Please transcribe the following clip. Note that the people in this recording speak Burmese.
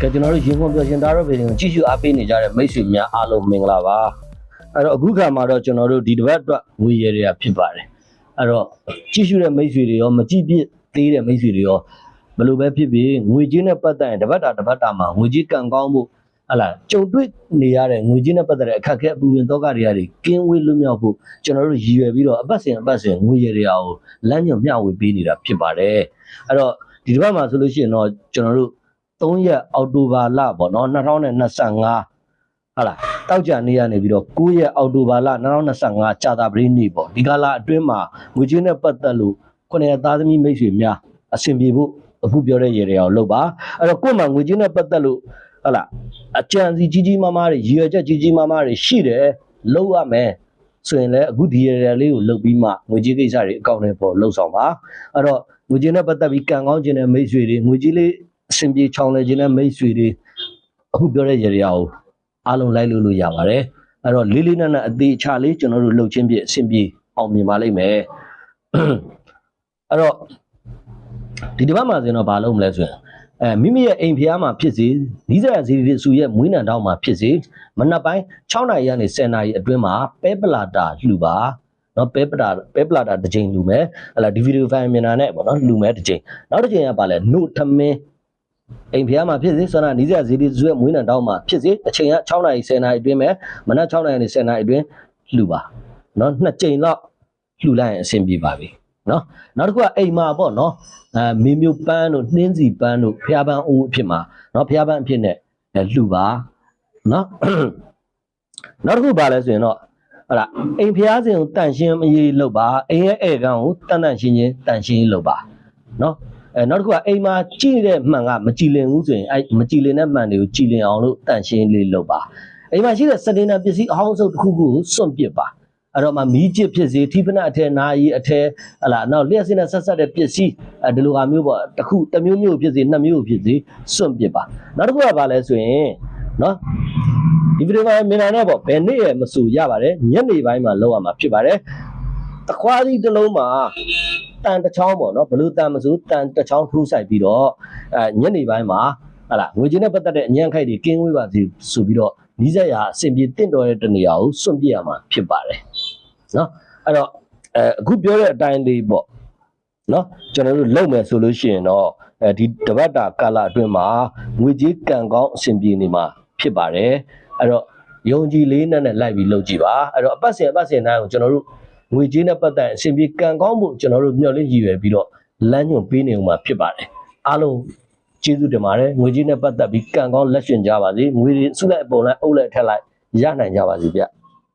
ကျွန်တော်တို့ရင်ကုန်ပြောရှင်သားတို့ပြည်ကိုကြည့်ရှုအားပေးနေကြတဲ့မိတ်ဆွေများအားလုံးမင်္ဂလာပါအဲ့တော့အခုခါမှာတော့ကျွန်တော်တို့ဒီတစ်ပတ်အတွက်ငွေရည်တွေကဖြစ်ပါတယ်အဲ့တော့ကြည့်ရှုတဲ့မိတ်ဆွေတွေရောမကြည့်ပြစ်သေးတဲ့မိတ်ဆွေတွေရောဘယ်လိုပဲဖြစ်ဖြစ်ငွေကြေးနဲ့ပတ်သက်ရင်တစ်ပတ်တာတစ်ပတ်တာမှာငွေကြေးကံကောင်းမှုဟလာကြုံတွေ့နေရတဲ့ငွေကြေးနဲ့ပတ်သက်တဲ့အခက်အခဲအပူပင်တော့ကတွေကနေကင်းဝေးလွတ်မြောက်ဖို့ကျွန်တော်တို့ရည်ရွယ်ပြီးတော့အပတ်စဉ်အပတ်စဉ်ငွေရည်တွေကိုလမ်းညွှန်မျှဝေပေးနေတာဖြစ်ပါတယ်အဲ့တော့ဒီတစ်ပတ်မှာဆိုလို့ရှိရင်တော့ကျွန်တော်တို့ 3ရက်အောက်တိုဘာလပေါ့နော်2025ဟာလားတောက်ကြနေ့ရနေပြီးတော့9ရက်အောက်တိုဘာလ2025ကြာတာပရိနေ့ပေါ့ဒီကလာအတွင်းမှာငွေချင်းနဲ့ပတ်သက်လို့ခုနှစ်သားသမီးမိတ်ဆွေများအဆင်ပြေဖို့အခုပြောတဲ့ရေတွေအောင်လုပ်ပါအဲ့တော့ကို့မှာငွေချင်းနဲ့ပတ်သက်လို့ဟာလားအကြံစီကြီးကြီးမားမားတွေရည်ရွယ်ချက်ကြီးကြီးမားမားတွေရှိတယ်လုပ်ရမယ်ဆိုရင်လည်းအခုဒီရယ်လေးကိုလုပ်ပြီးမှငွေကြေးကိစ္စတွေအကောင့်တွေပေါ်လှုပ်ဆောင်ပါအဲ့တော့ငွေကြေးနဲ့ပတ်သက်ပြီးကံကောင်းခြင်းတဲ့မိတ်ဆွေတွေငွေကြေးလေး အဆင်ပြေချောင်းလဲခြင်းတဲ့မိတ်ဆွေတွေအခုပြောတဲ့ရေတွေအောင်အားလုံးလိုက်လို့လို့ရပါတယ်အဲ့တော့လေးလေးနက်နက်အသေးချလေးကျွန်တော်တို့လှုပ်ချင်းပြည့်အဆင်ပြေအောင်မြင်ပါလိမ့်မယ်အဲ့တော့ဒီတစ်ပတ်မှာဆိုရင်တော့ဘာလုပ်မလဲဆိုရင်အဲမိမိရဲ့အိမ်ဖျားမှာဖြစ်စေနီးစပ်ရာဇီရီစုရဲ့မွေးနံတောင်းမှာဖြစ်စေမနက်ပိုင်း6နာရီကနေ10နာရီအတွင်းမှာပဲပလာတာလှူပါနော်ပဲပလာပဲပလာတာတစ်ချိန်လှူမယ်ဟလာဒီဗီဒီယိုဖိုင်မြင်တာနဲ့ပေါ့နော်လှူမယ်တစ်ချိန်နောက်တစ်ချိန်ကပါလဲနှုတ်ထမင်း အိမ်ဖျားမှာဖြစ်စေဆန္ဒနီးစပ်ရာဇီရီစုရဲ့မွေးနံတောင်းမှာဖြစ်စေအချိန်က6နာရီ10နာရီအတွင်းမှာမနက်6နာရီကနေ10နာရီအတွင်းလှူပါနော်နှစ်ချိန်လောက်လှူလိုက်ရင်အဆင်ပြေပါပြီနော်နောက်တစ်ခုကအိမ်မှာပေါ့နော်အဲမေမျိုးပန်းတို့နှင်းစီပန်းတို့ဖျားပန်းအိုးအဖြစ်မှာနော်ဖျားပန်းအဖြစ်နဲ့အဲလှူပါနော်နောက်တစ်ခုပါလဲဆိုရင်တော့ဟတ်လာအိမ်ဖျားစဉ်ကိုတန့်ရှင်းမရေးလုပ်ပါအိမ်ရဲ့ဧကန်ကိုတန့်တန့်ရှင်းရှင်းတန့်ရှင်းရေးလုပ်ပါနော် အဲနောက်တစ်ခုကအိမ်မှာကြည့်တဲ့မှန်ကမကြည်လင်ဘူးဆိုရင်အဲမကြည်လင်တဲ့မှန်တွေကိုကြည်လင်အောင်လို့တန့်ရှင်းလေးလုပ်ပါအိမ်မှာရှိတဲ့စတင်နာပစ္စည်းအဟောင်းဆုံးတစ်ခုခုကိုစွန့်ပစ်ပါအဲ့တော့မှမီးကျစ်ဖြစ်စေထိဖနအထည်နာရီအထည်ဟလာနောက်လျှက်စင်းနဲ့ဆက်ဆက်တဲ့ပစ္စည်းအဲဒီလိုဟာမျိုးပေါ့တစ်ခုတစ်မျိုးမျိုးဖြစ်စေနှစ်မျိုးဖြစ်စေစွန့်ပစ်ပါနောက်တစ်ခုကဘာလဲဆိုရင်နော်ဒီဗီဒီယိုမှာမြင်နိုင်တော့ပေါ့ဘယ်နေ့ရမစူရပါတယ်ညနေပိုင်းမှာလောက်ရမှာဖြစ်ပါတယ်တခွားစီတစ်လုံးမှာ တန်တစ်ချောင်းပေါ့နော်ဘလို့တန်မစူတန်တစ်ချောင်းထိုးဆိုင်ပြီးတော့အဲညနေပိုင်းမှာဟာလာငွေချင်းနဲ့ပတ်သက်တဲ့အញ្ញံခိုက်တွေကင်းဝေးပါစေဆိုပြီးတော့နီးစက်ရာအဆင်ပြေတင့်တော်တဲ့တနေရာကိုစွန့်ပြစ်ရမှာဖြစ်ပါတယ်နော်အဲ့တော့အဲအခုပြောတဲ့အတိုင်းလေးပေါ့နော်ကျွန်တော်တို့လုပ်မယ်ဆိုလို့ရှိရင်တော့အဲဒီတပတ်တာကာလအတွင်းမှာငွေကြေးကံကောင်းအဆင်ပြေနေမှာဖြစ်ပါတယ်အဲ့တော့ယုံကြည်လေးနဲ့နဲ့လိုက်ပြီးလုပ်ကြည့်ပါအဲ့တော့အပတ်စဉ်အပတ်စဉ်တိုင်းကိုကျွန်တော်တို့ ငွေကြေးနဲ့ပတ်သက်အဆင်ပြေကံကောင်းမှုကျွန်တော်တို့မျှော်လင့်ရည်ရွယ်ပြီးတော့လမ်းညွှန်ပေးနေအောင်မှာဖြစ်ပါတယ်အားလုံးကျေးဇူးတင်ပါတယ်ငွေကြေးနဲ့ပတ်သက်ပြီးကံကောင်းလက်ရှင်ကြပါစေငွေတွေစုလိုက်အပုံလိုက်အုပ်လိုက်ထက်လိုက်ရနိုင်ကြပါစေဗျ